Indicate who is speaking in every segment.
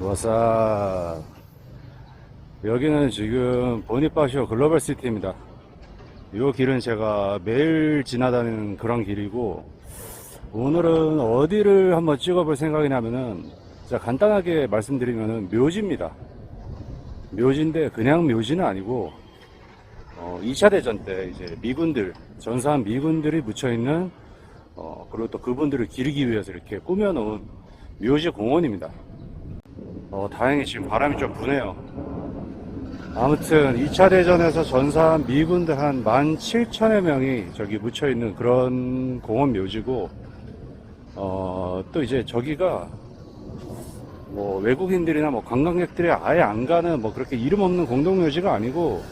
Speaker 1: 와사 여기는 지금 보니파시오 글로벌 시티입니다. 이 길은 제가 매일 지나다니는 그런 길이고 오늘은 어디를 한번 찍어볼 생각이냐면은 자 간단하게 말씀드리면은 묘지입니다. 묘지인데 그냥 묘지는 아니고 어, 2차 대전 때 이제 미군들 전사한 미군들이 묻혀 있는 어, 그리고 또 그분들을 기리기 위해서 이렇게 꾸며놓은 묘지 공원입니다. 어, 다행히 지금 바람이 좀 부네요. 아무튼 2차 대전에서 전사한 미군들 한 17,000여 명이 저기 묻혀 있는 그런 공원 묘지고 어, 또 이제 저기가 뭐 외국인들이나 뭐 관광객들이 아예 안 가는 뭐 그렇게 이름 없는 공동 묘지가 아니고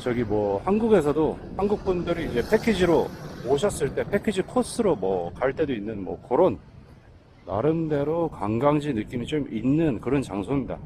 Speaker 1: 저기 뭐 한국에서도 한국 분들이 이제 패키지로 오셨을 때 패키지 코스로 뭐 갈 때도 있는 뭐 그런 나름대로 관광지 느낌이 좀 있는 그런 장소입니다.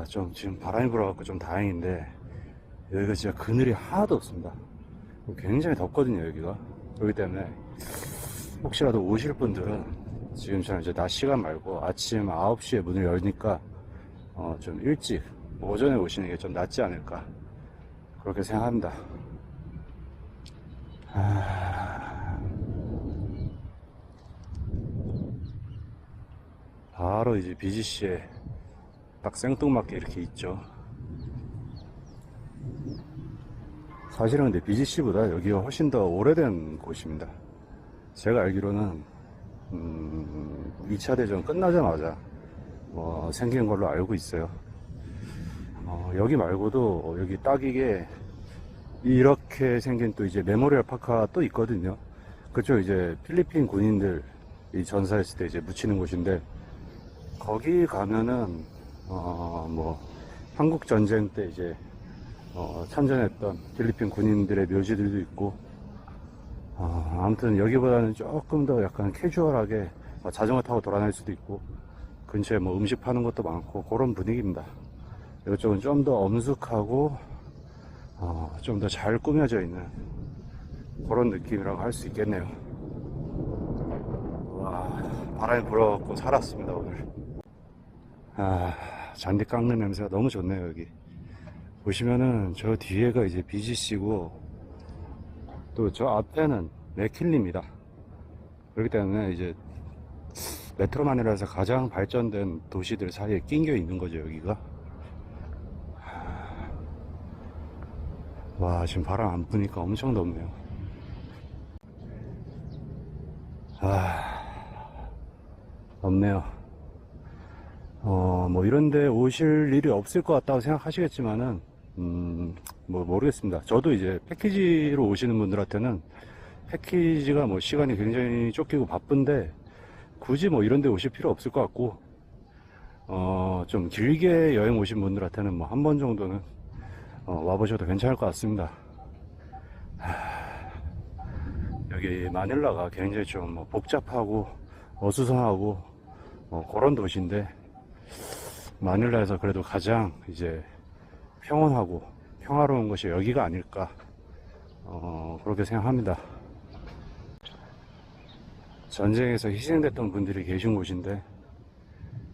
Speaker 1: 와, 좀 지금 바람이 불어갖고 좀 다행인데 여기가 진짜 그늘이 하나도 없습니다. 굉장히 덥거든요, 여기가. 그렇기 때문에 혹시라도 오실 분들은 지금처럼 이제 낮 시간 말고 아침 9시에 문을 열니까 어, 좀 일찍 오전에 오시는 게 좀 낫지 않을까 그렇게 생각합니다. 아... 바로 이제 BGC에 딱 생뚱맞게 이렇게 있죠. 사실은 근데 BGC보다 여기가 훨씬 더 오래된 곳입니다. 제가 알기로는 음, 2차 대전 끝나자마자 뭐 생긴 걸로 알고 있어요. 어, 여기 말고도 여기 딱 이게 이렇게 생긴 또 이제 메모리얼 파크가 또 있거든요. 그쪽 이제 필리핀 군인들 이 전사했을 때 이제 묻히는 곳인데 거기 가면은 어, 뭐, 한국 전쟁 때 이제, 어, 참전했던 필리핀 군인들의 묘지들도 있고, 어, 아무튼 여기보다는 조금 더 약간 캐주얼하게 어, 자전거 타고 돌아다닐 수도 있고, 근처에 뭐 음식 파는 것도 많고, 그런 분위기입니다. 이쪽은 좀 더 엄숙하고, 어, 좀 더 잘 꾸며져 있는 그런 느낌이라고 할 수 있겠네요. 와, 바람이 불어갖고 살았습니다, 오늘. 아, 잔디 깎는 냄새가 너무 좋네요, 여기. 보시면은 저 뒤에가 이제 BGC고 또 저 앞에는 맥킬리입니다. 그렇기 때문에 이제 메트로마닐라에서 가장 발전된 도시들 사이에 낑겨 있는 거죠, 여기가. 와, 지금 바람 안 부니까 엄청 덥네요. 아, 덥네요. 어, 뭐 이런데 오실 일이 없을 것 같다고 생각하시겠지만은, 음, 뭐 모르겠습니다. 저도 이제 패키지로 오시는 분들한테는 패키지가 뭐 시간이 굉장히 쫓기고 바쁜데, 굳이 뭐 이런 데 오실 필요 없을 것 같고, 어, 좀 길게 여행 오신 분들한테는 뭐 한 번 정도는 어, 와보셔도 괜찮을 것 같습니다. 하, 여기 마닐라가 굉장히 좀뭐 복잡하고 어수선하고 뭐 그런 도시인데, 마닐라에서 그래도 가장 이제 평온하고 평화로운 것이 여기가 아닐까 어, 그렇게 생각합니다. 전쟁에서 희생됐던 분들이 계신 곳인데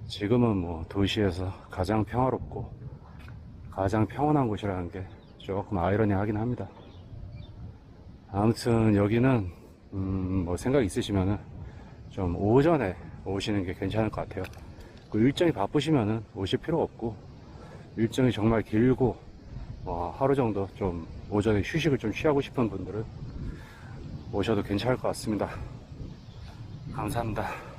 Speaker 1: 지금은 뭐 도시에서 가장 평화롭고 가장 평온한 곳이라는 게 조금 아이러니하긴 합니다. 아무튼 여기는 음, 뭐 생각 있으시면은 좀 오전에 오시는 게 괜찮을 것 같아요. 그 일정이 바쁘시면은 오실 필요 없고 일정이 정말 길고 어, 하루 정도 좀 오전에 휴식을 좀 취하고 싶은 분들은 오셔도 괜찮을 것 같습니다. 감사합니다.